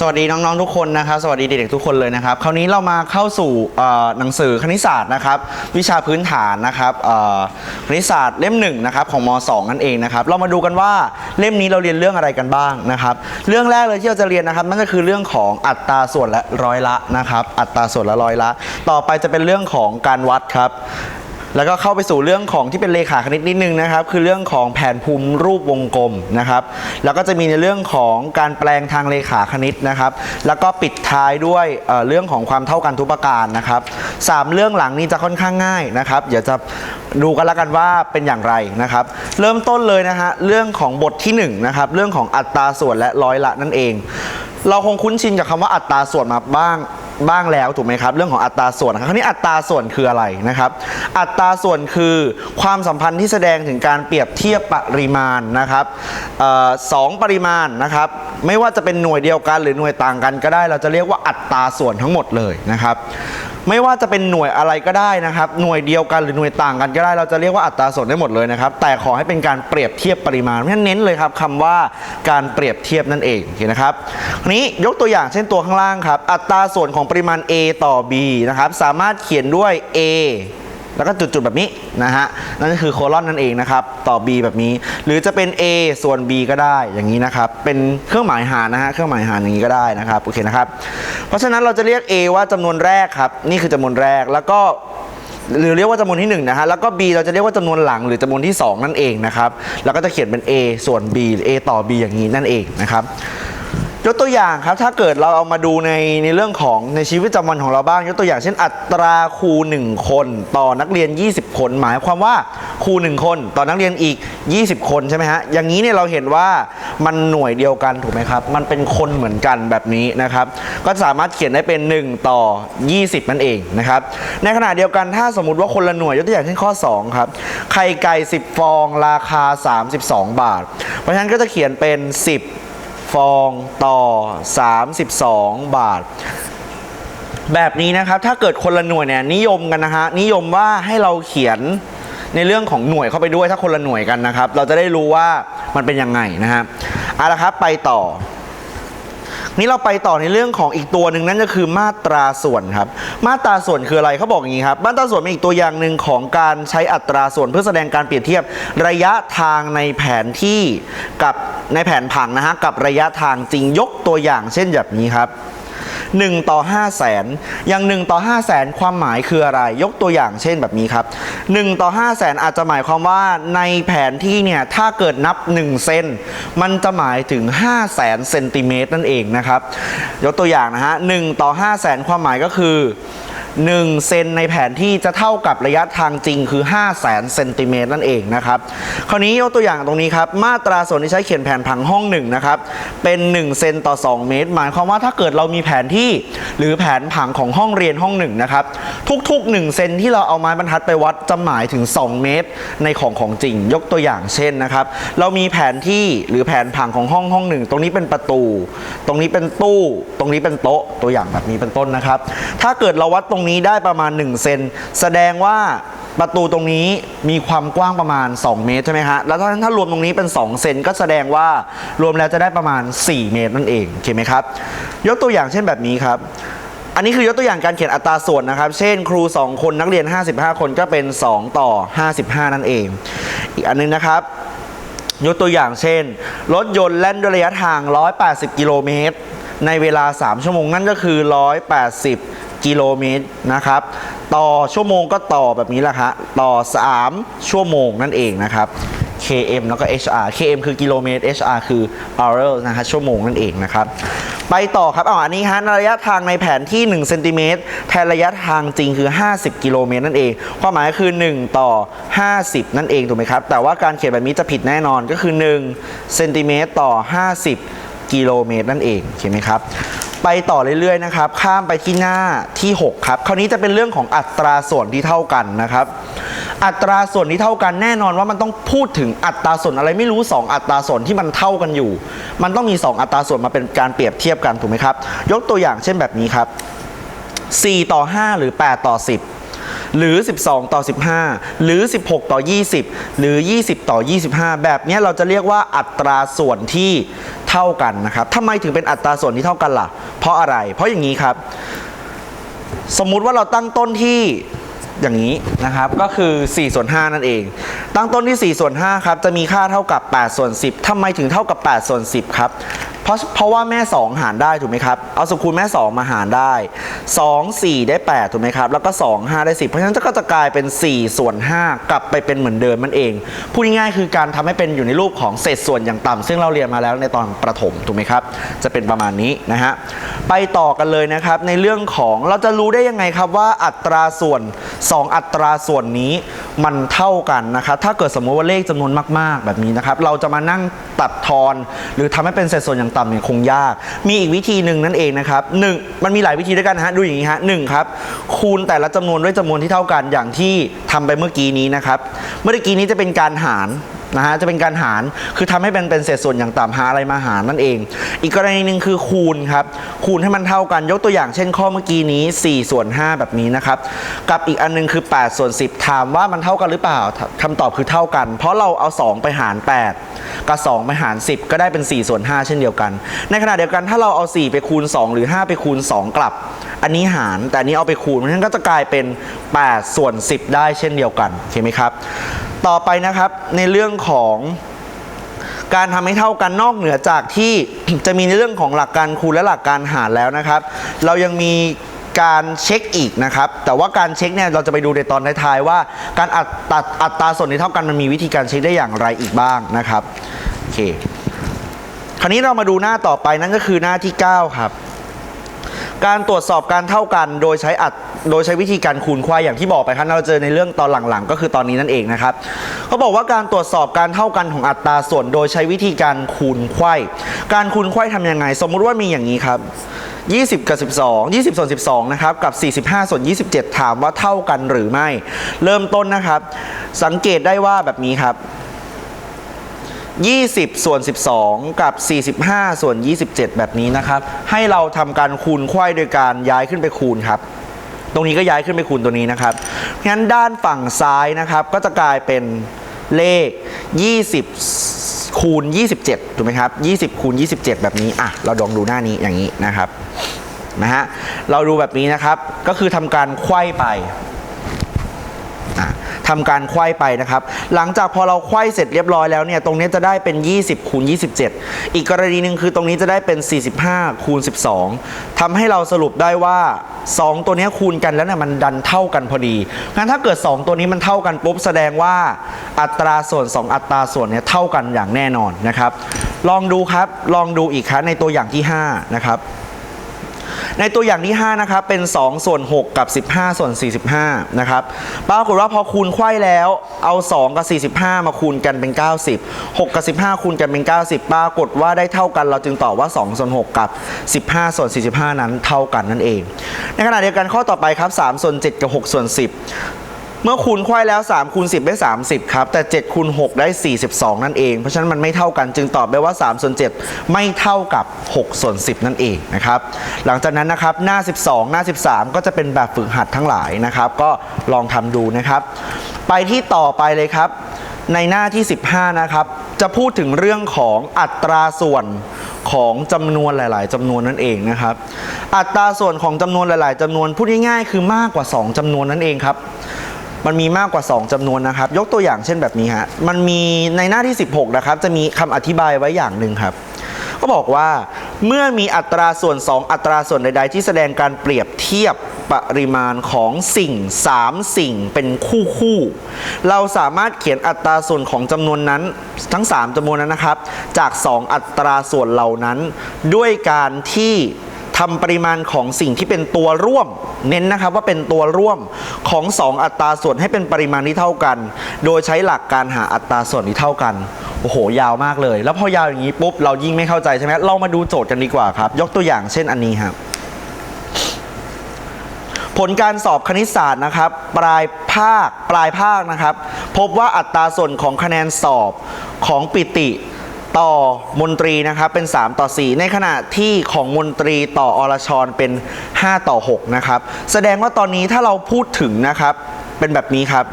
สวัสดีน้องๆทุกคนนะครับ สวัสดีเด็กๆทุกคนเลยนะครับ คราวนี้เรามาเข้าสู่หนังสือคณิตศาสตร์นะครับ วิชาพื้นฐานนะครับคณิตศาสตร์เล่มหนึ่งนะครับของม .2 นั่นเองนะครับ เรามาดูกันว่าเล่มนี้เราเรียนเรื่องอะไรกันบ้างนะครับ เรื่องแรกเลยที่เราจะเรียนนะครับ นั่นก็คือเรื่องของอัตราส่วนและร้อยละนะครับ อัตราส่วนและร้อยละ ต่อไปจะเป็นเรื่องของการวัดครับ แล้วก็เข้าไปสู่เรื่องของที่เป็นเลขาคณิตนิดนึงนะครับ คือเรื่องของแผนภูมิรูปวงกลมนะครับ แล้วก็จะมีในเรื่องของการแปลงทางเลขาคณิตนะครับ แล้วก็ปิดท้ายด้วยเเรื่องของความเท่ากันทุกประการนะครับสามเรื่องหลังนี้จะค่อนข้างง่ายนะครับ เดี๋ยวจะดูกันแล้วกันว่าเป็นอย่างไรนะครับ เริ่มต้นเลยนะฮะเรื่องของบทที่หนึ่งนะครับเรื่องของอัตราส่วนและร้อยละนั่นเอง เราคงคุ้นชินกับคำว่าอัตราส่วนมาบ้าง บ้างแล้วถูกไหมครับเรื่องของอัตราส่วนครับคราวนี้อัตราส่วนคืออะไรนะครับ อัตราส่วนคือความสัมพันธ์ที่แสดงถึงการเปรียบเทียบปริมาณนะครับออสองปริมาณนะครับไม่ว่าจะเป็นหน่วยเดียวกันหรือหน่วยต่างกันก็ได้ เราจะเรียกว่าอัตราส่วนทั้งหมดเลยนะครับ ไม่ว่าจะเป็นหน่วยอะไรก็ได้นะครับหน่วยเดียวกันหรือหน่วยต่างกันก็ได้ เราจะเรียกว่าอัตราส่วนได้หมดเลยนะครับแต่ขอให้เป็นการเปรียบเทียบปริมาณเพราะฉะนั้นเน้นเลยครับคำว่าการเปรียบเทียบนั่นเองโอเคนะครับนี้ยกตัวอย่างเช่นตัวข้างล่างครับอัตราส่วนของปริมาณ A ต่อ B นะครับสามารถเขียนด้วย A แล้วก็จุดๆแบบนี้นะฮะนั่นก็คือโคลอนนั่นเองนะครับต่อ B แบบนี้ หรือจะเป็น A ส่วน B ก็ได้อย่างนี้นะครับเป็นเครื่องหมายหารนะฮะเครื่องหมายหารอย่างนี้ก็ได้นะครับโอเคนะครับเพราะฉะนั้นเราจะเรียก A ว่าจำนวนแรกครับนี่คือจำนวนแรกแล้วก็หรือเรียกว่าจำนวนที่1นะฮะแล้วก็ B เราจะเรียกว่าจำนวนหลังหรือจำนวนที่ 2 นั่นเองนะครับแล้วก็จะเขียนเป็น A ส่วน B หรือ A ต่อ B อย่างนี้นั่นเองนะครับ ยกตัวอย่างครับถ้าเกิดเราเอามาดูในในเรื่องของในชีวิตประจำวันของเราบ้าง ยกตัวอย่างเช่น อัตราครู 1 คน ต่อนักเรียน 20 คน หมายความว่าครู 1 คน ต่อนักเรียนอีก 20 คนใช่ไหมฮะอย่างนี้เนี่ยเราเห็นว่ามันหน่วยเดียวกันถูกไหมครับ มันเป็นคนเหมือนกันแบบนี้นะครับ ก็สามารถเขียนได้เป็น 1 ต่อ 20 นั่นเองนะครับในขณะเดียวกันถ้าสมมติว่าคนละหน่วยยกตัวอย่างเช่นข้อ2ครับไข่ไก่ 10 ฟองราคา 32 บาท เพราะฉะนั้นก็จะเขียนเป็น 10 ฟองต่อ 32 บาท แบบนี้นะครับถ้าเกิดคนละหน่วยเนี่ยนิยมกันนะฮะนิยมว่าให้เราเขียนในเรื่องของหน่วยเข้าไปด้วยถ้าคนละหน่วยกันนะครับ เราจะได้รู้ว่ามันเป็นยังไงนะฮะเอาละครับไปต่อ นี่เราไปต่อในเรื่องของอีกตัวหนึ่งนั่นก็คือมาตราส่วนครับ มาตราส่วนคืออะไรเขาบอกอย่างนี้ครับมาตราส่วนเป็นอีกตัวอย่างหนึ่งของการใช้อัตราส่วนเพื่อแสดงการเปรียบเทียบระยะทางในแผนที่กับในแผนผังนะฮะกับระยะทางจริงยกตัวอย่างเช่นแบบนี้ครับ 1 ต่อ 5 0 0แสนอย่าง 1 ต่อ 5 0 0แสนความหมายคืออะไร ยกตัวอย่างเช่นแบบนี้ครับ 1 ต่อ 5 0 0แสนอาจจะหมายความว่าในแผนที่เนี่ย ถ้าเกิดนับ 1 เซนมันจะหมายถึง 5 0 0แสนเซนติเมตรนั่นเองนะครับ ยกตัวอย่างนะฮะ1ต่อ 5 0 0แสนความหมายก็คือ 1 เซนในแผนที่จะเท่ากับระยะทางจริงคือ 5 0 0แสนเซนติเมตรนั่นเองนะครับ คราวนี้ยกตัวอย่างตรงนี้ครับ มาตราส่วนที่ใช้เขียนแผนผังห้องหนึ่งนะครับเป็น1เซนต่อ 2 เมตร หมายความว่าถ้าเกิดเรามีแผนที่หรือแผนผังของห้องเรียนห้องหนึ่งนะครับทุกๆ 1 เซนที่เราเอาไม้บรรทัดไปวัดจะหมายถึง 2 เมตรในของของจริง ยกตัวอย่างเช่นนะครับ เรามีแผนที่หรือแผนผังของห้องห้องหนึ่งตรงนี้เป็นประตู ตรงนี้เป็นตู้ ตรงนี้เป็นโต๊ะตัวอย่างแบบนี้เป็นต้นนะครับ ถ้าเกิดเราวัดตรงนี้ได้ประมาณ 1 เซนแสดงว่าประตูตรงนี้มีความกว้างประมาณ 2 เมตรใช่ไหมฮะ แล้วถ้าถ้ารวมตรงนี้เป็น 2 เซนก็แสดงว่ารวมแล้วจะได้ประมาณ 4 เมตรนั่นเองโอเคไหมครับ ยกตัวอย่างเช่นแบบนี้ครับ อันนี้คือยกตัวอย่างการเขียนอัตราส่วนนะครับ เช่น ครู 2 คนนักเรียน 55 คนก็เป็น 2 ต่อ 55 นั่นเอง อีกอันนึงนะครับ ยกตัวอย่างเช่น รถยนต์แล่นด้วยระยะทาง 180 กิโลเมตรในเวลา 3 ชั่วโมงนั่นก็คือ 180 กิโลเมตรนะครับ ต่อชั่วโมงก็ต่อแบบนี้แหละครับต่อ 3 ชั่วโมงนั่นเองนะครับ km แล้วก็ hr km คือกิโลเมตร hr คือ hour นะฮะชั่วโมงนั่นเองนะครับ ไปต่อครับเอาอันนี้ฮะระยะทางในแผนที่1เซนติเมตรแทนระยะทางจริงคือ 50 กิโลเมตรนั่นเองความหมายคือ 1 ต่อ 50 นั่นเองถูกไหมครับ แต่ว่าการเขียนแบบนี้จะผิดแน่นอนก็คือ1เซนติเมตรต่อ 50 กิโลเมตรนั่นเองเห็นไหมครับ ไปต่อเรื่อยๆนะครับ ข้ามไปที่หน้าที่ 6 ครับ คราวนี้จะเป็นเรื่องของอัตราส่วนที่เท่ากันนะครับ อัตราส่วนที่เท่ากันแน่นอนว่ามันต้องพูดถึงอัตราส่วนอะไรไม่รู้ 2 อัตราส่วนที่มันเท่ากันอยู่ มันต้องมี 2 อัตราส่วนมาเป็นการเปรียบเทียบกันถูกไหมครับ ยกตัวอย่างเช่นแบบนี้ครับ 4 ต่อ 5 หรือ 8 ต่อ 10หรือ 12 ต่อ 15 หรือ 16 ต่อ 20 หรือ 20 ต่อ 25 แบบนี้เราจะเรียกว่าอัตราส่วนที่เท่ากันนะครับทำไมถึงเป็นอัตราส่วนที่เท่ากันล่ะ เพราะอะไร เพราะอย่างนี้ครับ สมมุติว่าเราตั้งต้นที่อย่างนี้นะครับก็คือ4ส่วน5นั่นเอง ตั้งต้นที่4ส่วน5ครับจะมีค่าเท่ากับ8ส่วน10ทำไมถึงเท่ากับ8ส่วน10ครับ เพราะเพราะว่าแม่ 2 หารได้ถูกไหมครับ เอาสมคูณแม่ 2 มาหารได้ 2 4 ได้ 8 ถูกไหมครับ แล้วก็ 2 5 ได้ 10 เพราะฉะนั้นก็จะกลายเป็น 4 ส่วน 5 กลับไปเป็นเหมือนเดิมมันเอง พูดง่ายๆคือการทำให้เป็นอยู่ในรูปของเศษส่วนอย่างต่ำซึ่งเราเรียนมาแล้วในตอนประถมถูกไหมครับ จะเป็นประมาณนี้นะฮะ ไปต่อกันเลยนะครับ ในเรื่องของเราจะรู้ได้ยังไงครับว่าอัตราส่วน 2 อัตราส่วนนี้มันเท่ากันนะครับถ้าเกิดสมมติว่าเลขจำนวนมาก ๆ แบบนี้นะครับ เราจะมานั่งตัดทอน หรือทำให้เป็นเศษส่วนอย่างต่ำเนี่ยคงยาก มีอีกวิธีหนึ่งนั่นเองนะครับหนึ่งมันมีหลายวิธีด้วยกันนะฮะดูอย่างนี้ฮะหนึ่งครับคูณแต่ละจำนวนด้วยจำนวนที่เท่ากันอย่างที่ทำไปเมื่อกี้นี้นะครับเมื่อกี้นี้จะเป็นการหารนะฮะจะเป็นการหารคือทำให้เป็นเป็นเศษส่วนอย่างต่ำหาอะไรมาหารนั่นเอง อีกกรณีหนึ่งคือคูณครับคูณให้มันเท่ากันยกตัวอย่างเช่นข้อเมื่อกี้นี้ 4 ส่วน 5 แบบนี้นะครับกับอีกอันนึงคือ 8 ส่วน 10 ถามว่ามันเท่ากันหรือเปล่าคำตอบคือเท่ากัน เพราะเราเอา 2 ไปหาร 8 กับ2ไปหาร 10 ก็ได้เป็น4ส่วน5เช่นเดียวกัน ในขณะเดียวกันถ้าเราเอา 4 ไปคูณ 2 หรือ 5 ไปคูณ 2 กลับ อันนี้หารแต่อันนี้เอาไปคูณเพราะฉะนั้นก็จะกลายเป็น 8 ส่วน 10 ได้เช่นเดียวกันโอเคไหมครับ ต่อไปนะครับในเรื่องของการทำให้เท่ากันนอกเหนือจากที่จะมีในเรื่องของหลักการคูณและหลักการหารแล้วนะครับ เรายังมี การเช็คอีกนะครับ แต่ว่าการเช็คเนี่ยเราจะไปดูในตอนท้ายๆว่าการอัตราอัตราส่วนที่เท่ากันมันมีวิธีการเช็คได้อย่างไรอีกบ้างนะครับโอเคคราวนี้เรามาดูหน้าต่อไปนั่นก็คือหน้าที่ 9 ครับการตรวจสอบการเท่ากันโดยใช้อัดโดยใช้วิธีการคูณควายอย่างที่บอกไปครับเราเจอในเรื่องตอนหลังๆ ก็คือตอนนี้นั่นเองนะครับเขาบอกว่าการตรวจสอบการเท่ากันของอัตราส่วน โดยใช้วิธีการคูณไขว้การคูณไขว้ทำยังไง สมมุติว่ามีอย่างนี้ครับ 20 กับ 12 20 ส่วน 12 นะครับ กับ 45 ส่วน 27 ถามว่าเท่ากันหรือไม่ เริ่มต้นนะครับ สังเกตได้ว่าแบบนี้ครับ 20 ส่วน 12 กับ 45 ส่วน 27 แบบนี้นะครับ ให้เราทำการคูณไขว้โดยการย้ายขึ้นไปคูณครับ ตรงนี้ก็ย้ายขึ้นไปคูณตัวนี้นะครับ งั้นด้านฝั่งซ้ายนะครับ ก็จะกลายเป็นเลข 20 คูณ 27 ถูกไหมครับ 20 คูณ 27 แบบนี้ อะ เราลองดูหน้านี้อย่างนี้นะครับ นะฮะ เราดูแบบนี้นะครับ ก็คือทำการไขว้ไปทำการไขว้ไปนะครับ หลังจากพอเราไขว้เสร็จเรียบร้อยแล้วเนี่ย ตรงนี้จะได้เป็น 20 คูณ 27 อีกกรณีหนึ่งคือตรงนี้จะได้เป็น 45 คูณ 12ทำให้เราสรุปได้ว่า 2 ตัวนี้คูณกันแล้วเนี่ยมันดันเท่ากันพอดี งั้นถ้าเกิด 2 ตัวนี้มันเท่ากันปุ๊บแสดงว่า อัตราส่วน 2 อัตราส่วนเนี่ยเท่ากันอย่างแน่นอนนะครับ ลองดูครับ ลองดูอีกครับในตัวอย่างที่ 5 นะครับ ในตัวอย่างที่ 5 นะครับ เป็น 2 ส่วน 6 กับ 15 ส่วน 45 นะครับ ปรากฏว่าพอคูณไขว้แล้ว เอา 2 กับ 45 มาคูณกันเป็น 90 6 กับ 15 คูณกันเป็น 90 ปรากฏว่าได้เท่ากัน เราจึงตอบว่า 2 ส่วน 6 กับ 15 ส่วน 45 นั้นเท่ากันนั่นเอง ในขณะเดียวกันข้อต่อไปครับ 3 ส่วน 7 กับ 6 ส่วน 10 เมื่อคูณไขว้แล้ว3คูณ10 ได้ 30 ครับ แต่7คูณ6ได้ 42 นั่นเอง เพราะฉะนั้นมันไม่เท่ากันจึงตอบได้ว่า3ส่วน7ไม่เท่ากับ6ส่วน10 นั่นเองนะครับ หลังจากนั้นนะครับหน้า 12 หน้า 13 ก็จะเป็นแบบฝึกหัดทั้งหลายนะครับ ก็ลองทำดูนะครับ ไปที่ต่อไปเลยครับ ในหน้าที่ 15 นะครับ จะพูดถึงเรื่องของอัตราส่วนของจำนวนหลาย ๆจำนวนนั่นเองนะครับ อัตราส่วนของจำนวนหลาย ๆจำนวนพูดง่าย ๆ คือมากกว่า 2จำนวนนั่นเองครับ มันมีมากกว่า 2จำนวนนะครับ ยกตัวอย่างเช่นแบบนี้ฮะมันมีในหน้าที่ 16 นะครับ จะมีคำอธิบายไว้อย่างหนึ่งครับ ก็บอกว่าเมื่อมีอัตราส่วน 2 อัตราส่วนใด ๆ ที่แสดงการเปรียบเทียบปริมาณของสิ่ง 3 สิ่งเป็นคู่คู่เราสามารถเขียนอัตราส่วนของจำนวนนั้นทั้ง 3จำนวนนั้นนะครับ จาก 2 อัตราส่วนเหล่านั้น ด้วยการที่ ทำปริมาณของสิ่งที่เป็นตัวร่วม เน้นนะครับว่าเป็นตัวร่วมของ 2 อัตราส่วนให้เป็นปริมาณที่เท่ากัน โดยใช้หลักการหาอัตราส่วนที่เท่ากันโอ้โห ยาวมากเลย แล้วพอยาวอย่างนี้ปุ๊บเรายิ่งไม่เข้าใจใช่ไหมเรามาดูโจทย์กันดีกว่าครับ ยกตัวอย่างเช่นอันนี้ครับผลการสอบคณิตศาสตร์นะครับ ปลายภาคปลายภาคนะครับ พบว่าอัตราส่วนของคะแนนสอบของปิติ ต่อมนตรีนะครับเป็น 3 ต่อ 4 ในขณะที่ของมนตรีต่ออรชรเป็น 5 ต่อ 6 นะครับ แสดงว่าตอนนี้ถ้าเราพูดถึงนะครับ เป็นแบบนี้ครับ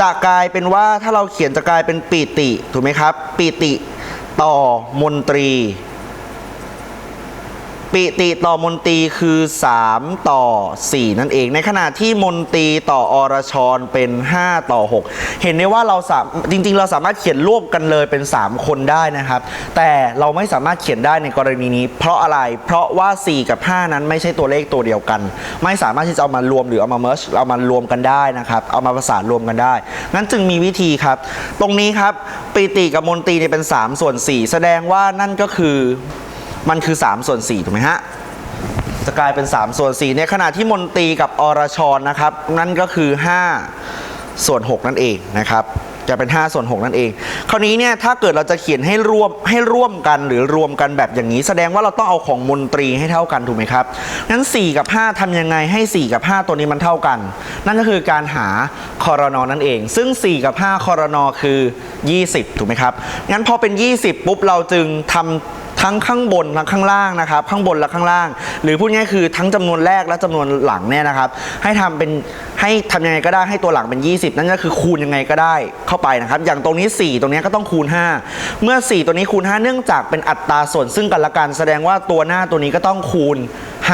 จะกลายเป็นว่าถ้าเราเขียนจะกลายเป็นปีติถูกไหมครับ ปีติต่อมนตรี ปิติต่อมนตรีคือ 3 ต่อ 4 นั่นเอง ในขณะที่มนตรีต่ออรชรเป็น 5 ต่อ 6 เห็นได้ว่าเราสามจริง ๆ เราสามารถเขียนรวบกันเลยเป็น 3 คนได้นะครับ แต่เราไม่สามารถเขียนได้ในกรณีนี้ เพราะอะไรเพราะว่า 4 กับ 5 นั้นไม่ใช่ตัวเลขตัวเดียวกัน ไม่สามารถที่จะเอามารวมหรือเอามาเมิร์ชเอามารวมกันได้นะครับ เอามาประสานรวมกันได้งั้นจึงมีวิธีครับ ตรงนี้ครับปิติกับมนตรีเนี่ยเป็น 3 ส่วน 4 แสดงว่านั่นก็คือ มันคือ 3 ส่วน4ถูกไหมฮะจะกลายเป็น 3 ส่วน 4 ในขณะที่มนตรีกับอรชรนะครับ นั่นก็คือ 5 ส่วน 6 นั่นเองนะครับ จะเป็น 5 ส่วน 6 นั่นเอง คราวนี้เนี่ยถ้าเกิดเราจะเขียนให้ร่วมให้ร่วมกันหรือรวมกันแบบอย่างนี้ แสดงว่าเราต้องเอาของมนตรีให้เท่ากันถูกไหมครับงั้น 4 กับ 5ทำยังไงให้ 4 กับ 5 ตัวนี้มันเท่ากัน นั่นก็คือการหาคอรนอนั่นเอง ซึ่ง 4 กับ 5คอรนอคือ 20 ถูกไหมครับงั้นพอเป็น 20 ปุ๊บเราจึงทำ ทั้งข้างบนทั้งข้างล่างนะครับ ข้างบนและข้างล่าง หรือพูดง่ายคือทั้งจำนวนแรกและจำนวนหลังเนี่ยนะครับ ให้ทำเป็นให้ทำยังไงก็ได้ให้ตัวหลังเป็น 20 นั่นก็คือคูณยังไงก็ได้เข้าไปนะครับ อย่างตรงนี้ 4 ตรงนี้ก็ต้องคูณ 5 เมื่อ 4 ตัวนี้คูณ 5 เนื่องจากเป็นอัตราส่วนซึ่งกันและกันแสดงว่าตัวหน้าตัวนี้ก็ต้องคูณ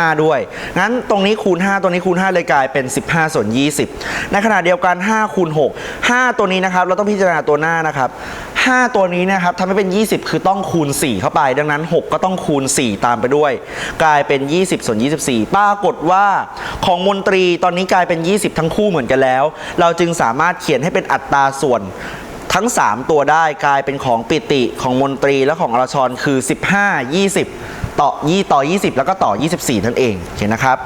5 ด้วย งั้นตรงนี้คูณ 5 ตัวนี้คูณ 5 เลยกลายเป็น 15 ส่วน 20 ในขณะเดียวกัน 5 คูณ 6 5 ตัวนี้นะครับเราต้องพิจารณาตัวหน้านะครับ 5 ตัวนี้นะครับทำให้เป็น 20 คือต้องคูณ 4 เข้าไป ดังนั้น 6 ก็ต้องคูณ 4 ตามไปด้วย กลายเป็น 20 ส่วน 24 ปรากฏว่าของมนตรีตอนนี้กลายเป็น 20 ทั้งคู่เหมือนกันแล้ว เราจึงสามารถเขียนให้เป็นอัตราส่วน ทั้ง 3 ตัวได้กลายเป็นของปิติของมนตรีและของอรชรคือ 15 20 ต่อ2ต่อ 20 แล้วก็ต่อ 24 นั่นเองโอเคนะครับ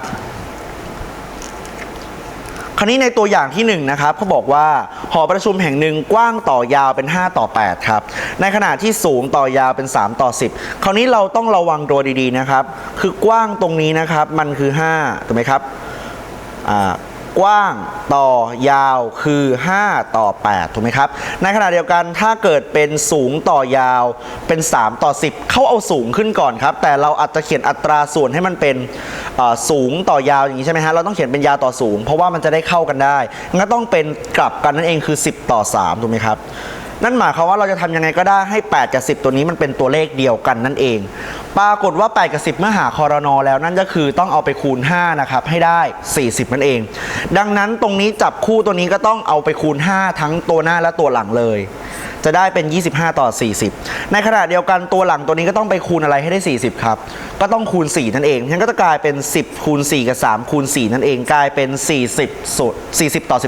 คราวนี้ในตัวอย่างที่1นงนะครับเขาบอกว่าหอประชุมแห่งหนึ่งกว้างต่อยาวเป็น 5 ต่อ 8 ครับ ในขณะที่สูงต่อยาวเป็น 3 ต่อ 10 คราวนี้เราต้องระวังตัวดีๆนะครับ คือกว้างตรงนี้นะครับมันคือ5ถูกไหมครับอ่า กว้างต่อยาวคือ 5 ต่อ 8 ถูกไหมครับ ในขณะเดียวกันถ้าเกิดเป็นสูงต่อยาวเป็น 3 ต่อ 10 เขาเอาสูงขึ้นก่อนครับ แต่เราอาจจะเขียนอัตราส่วนให้มันเป็นสูงต่อยาวอย่างนี้ใช่ไหมฮะ เราต้องเขียนเป็นยาวต่อสูง เพราะว่ามันจะได้เข้ากันได้งั้นต้องเป็นกลับกันนั่นเองคือ 10 ต่อ 3 ถูกไหมครับ นั่นหมายความว่าเราจะทำยังไงก็ได้ให้ 8 กับ 10 ตัวนี้มันเป็นตัวเลขเดียวกันนั่นเอง ปรากฏว่า 8 กับ 10 เมื่อหาคอรนอแล้วนั่นก็คือต้องเอาไปคูณ 5 นะครับ ให้ได้ 40 นั่นเอง ดังนั้นตรงนี้จับคู่ตัวนี้ก็ต้องเอาไปคูณ 5 ทั้งตัวหน้าและตัวหลังเลย จะได้เป็น 25 ต่อ 40 ในขณะเดียวกันตัวหลังตัวนี้ก็ต้องไปคูณอะไรให้ได้ 40 ครับ ก็ต้องคูณ 4 นั่นเองงั้นก็จะกลายเป็น 10 คูณ 4 กับ 3 คูณ 4 นั่นเองกลายเป็น 40สุด40 ต่อ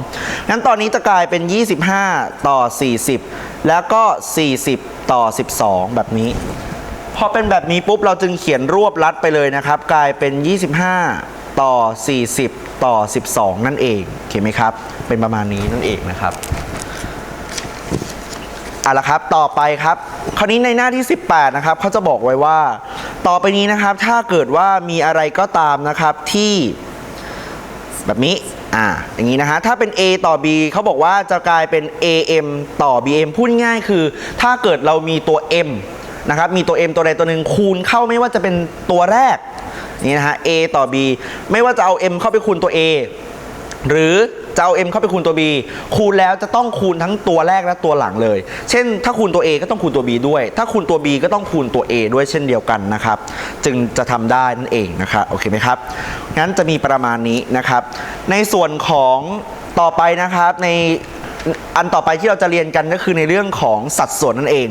12งั้นตอนนี้จะกลายเป็น 25 ต่อ 40 แล้วก็ 40 ต่อ 12 แบบนี้ พอเป็นแบบนี้ปุ๊บเราจึงเขียนรวบลัดไปเลยนะครับ กลายเป็น 25 ต่อ 40 ต่อ 12 นั่นเองโอเคไหมครับ เป็นประมาณนี้นั่นเองนะครับ เอาละครับต่อไปครับ คราวนี้ในหน้าที่ 18 นะครับเขาจะบอกไว้ว่า ต่อไปนี้นะครับ ถ้าเกิดว่ามีอะไรก็ตามนะครับที่แบบนี้อ่าอย่างนี้นะฮะถ้าเป็น A ต่อ B เขาบอกว่าจะกลายเป็น AM ต่อ BM พูดง่ายคือ ถ้าเกิดเรามีตัว M นะครับมีตัว M ตัวใดตัวหนึ่งคูณเข้าไม่ว่าจะเป็นตัวแรกนี่นะฮะ A ต่อ B ไม่ว่าจะเอา M เข้าไปคูณตัว A หรือจะเอา m เข้าไปคูณตัว b คูณแล้วจะต้องคูณทั้งตัวแรกและตัวหลังเลย เช่น ถ้าคูณตัว a ก็ต้องคูณตัว b ด้วย ถ้าคูณตัว b ก็ต้องคูณตัว a ด้วยเช่นเดียวกันนะครับ จึงจะทำได้นั่นเองนะครับโอเคไหมครับ งั้นจะมีประมาณนี้นะครับ ในส่วนของต่อไปนะครับใน อันต่อไปที่เราจะเรียนกันก็คือในเรื่องของสัดส่วนนั่นเอง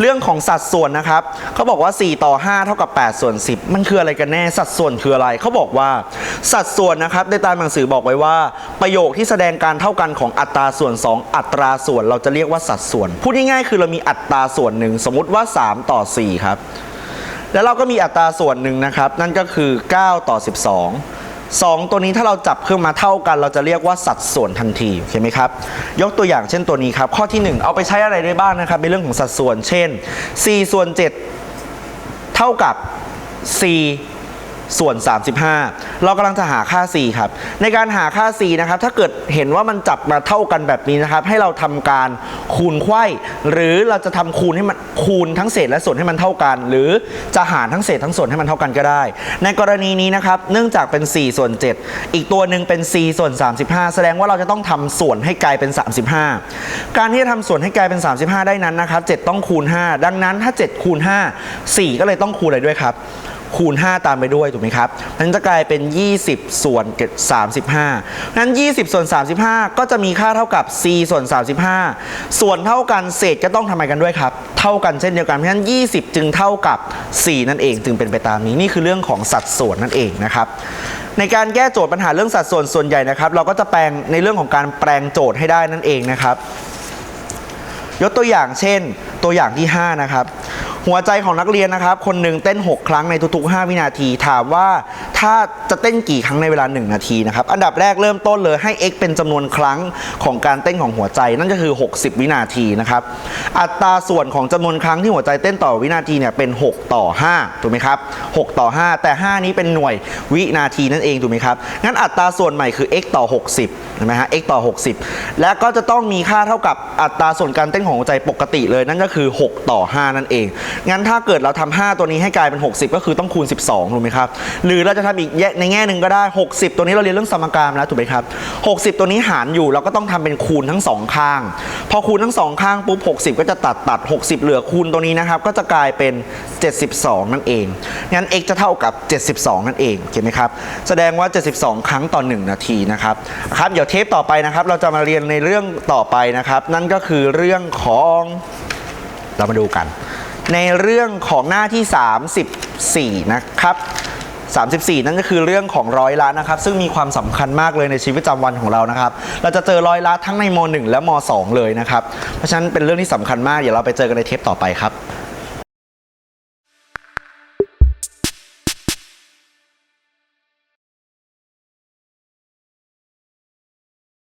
เรื่องของสัดส่วนนะครับเขาบอกว่า 4 ต่อ 5 เท่ากับ 8 ส่วน 10 มันคืออะไรกันแน่สัดส่วนคืออะไรเขาบอกว่า สัดส่วนนะครับในตามหนังสือบอกไว้ว่า ประโยคที่แสดงการเท่ากันของอัตราส่วน 2 อัตราส่วนเราจะเรียกว่าสัดส่วน พูดง่ายๆคือเรามีอัตราส่วนหนึ่งสมมุติว่า 3 ต่อ 4 ครับ แล้วเราก็มีอัตราส่วนหนึ่งนะครับ นั่นก็คือ 9 ต่อ 12 2 ตัวนี้ถ้าเราจับขึ้นมาเท่ากัน เราจะเรียกว่าสัดส่วนทันทีโอเคไหมครับ ยกตัวอย่างเช่นตัวนี้ครับ ข้อที่ 1 เอาไปใช้อะไรได้บ้างนะครับในเรื่องของสัดส่วน เช่น4ส่วน7เท่ากับ4 ส่วน 35 เรากำลังจะหาค่า c ครับ ในการหาค่า c นะครับ ถ้าเกิดเห็นว่ามันจับมาเท่ากันแบบนี้นะครับ ให้เราทำการคูณไขว้หรือเราจะทำคูณให้มันคูณทั้งเศษและส่วนให้มันเท่ากัน หรือจะหารทั้งเศษทั้งส่วนให้มันเท่ากันก็ได้ ในกรณีนี้นะครับ เนื่องจากเป็น 4 ส่วน 7 อีกตัวหนึ่งเป็น c ส่วน 35 แสดงว่าเราจะต้องทำส่วนให้กลายเป็น 35 การที่จะทำส่วนให้กลายเป็น 35 ได้นั้นนะครับ7ต้องคูณ 5 ดังนั้นถ้า 7 คูณ 5 4 ก็เลยต้องคูณอะไรด้วยครับ คูณ 5 ตามไปด้วยถูกไหมครับนั้นจะกลายเป็น 20 ส่วน 35นั้น 20 ส่วน 35 ก็จะมีค่าเท่ากับ c ส่วน 35 ส่วนเท่ากันเศษก็ต้องทำไมกันด้วยครับ เท่ากันเช่นเดียวกันเพราะฉะนั้น 20 จึงเท่ากับ 4 นั่นเองจึงเป็นไปตามนี้นี่คือเรื่องของสัดส่วนนั่นเองนะครับในการแก้โจทย์ปัญหาเรื่องสัดส่วนส่วนใหญ่นะครับ เราก็จะแปลงในเรื่องของการแปลงโจทย์ให้ได้นั่นเองนะครับ ยกตัวอย่างเช่น ตัวอย่างที่ 5 นะครับ หัวใจของนักเรียนนะครับ คนหนึ่งเต้น 6 ครั้งในทุกๆ 5 วินาที ถามว่าถ้าจะเต้นกี่ครั้งในเวลา 1 นาทีนะครับ อันดับแรกเริ่มต้นเลยให้ x เป็นจำนวนครั้งของการเต้นของหัวใจ นั่นก็คือ 60 วินาทีนะครับ อัตราส่วนของจำนวนครั้งที่หัวใจเต้นต่อวินาทีเนี่ยเป็น 6 ต่อ 5 ถูกไหมครับ 6 ต่อ 5 แต่ 5 นี้เป็นหน่วยวินาทีนั่นเองถูกไหมครับ งั้นอัตราส่วนใหม่คือ x ต่อ 60เห็นไหมฮะ x ต่อ 60 และก็จะต้องมีค่าเท่ากับอัตราส่วนการเต้นของหัวใจปกติเลยนั่นก็คือ 6 ต่อ 5 นั่นเองงั้นถ้าเกิดเราทำ5ตัวนี้ให้กลายเป็น 60 ก็คือต้องคูณ 12ถูกไหมครับ หรือเราจะทำอีกแยในแง่หนึ่งก็ได้ 60 ตัวนี้เราเรียนเรื่องสมการแล้วถูกไหมครับ 60 ตัวนี้หารอยู่เราก็ต้องทำเป็นคูณทั้งสองข้าง พอคูณทั้งสองข้างปุ๊บ 60 ก็จะตัดตัด 60 เหลือคูณตัวนี้นะครับ ก็จะกลายเป็น 72 นั่นเอง งั้น x จะเท่ากับ 72 นั่นเองเห็นไหมครับ แสดงว่า 72 ครั้งต่อ 1 นาทีนะครับ ครับ เดี๋ยวเทปต่อไปนะครับ เราจะมาเรียนในเรื่องต่อไปนะครับ นั่นก็คือเรื่องของ เรามาดูกัน ในเรื่องของหน้าที่ 34 นะครับ 34 นั่นก็คือเรื่องของร้อยละนะครับ ซึ่งมีความสำคัญมากเลยในชีวิตประจำวันของเรานะครับ เราจะเจอร้อยละทั้งในม .1 และม .2 เลยนะครับ เพราะฉะนั้นเป็นเรื่องที่สำคัญมาก เดี๋ยวเราไปเจอกันในเทปต่อไปครับ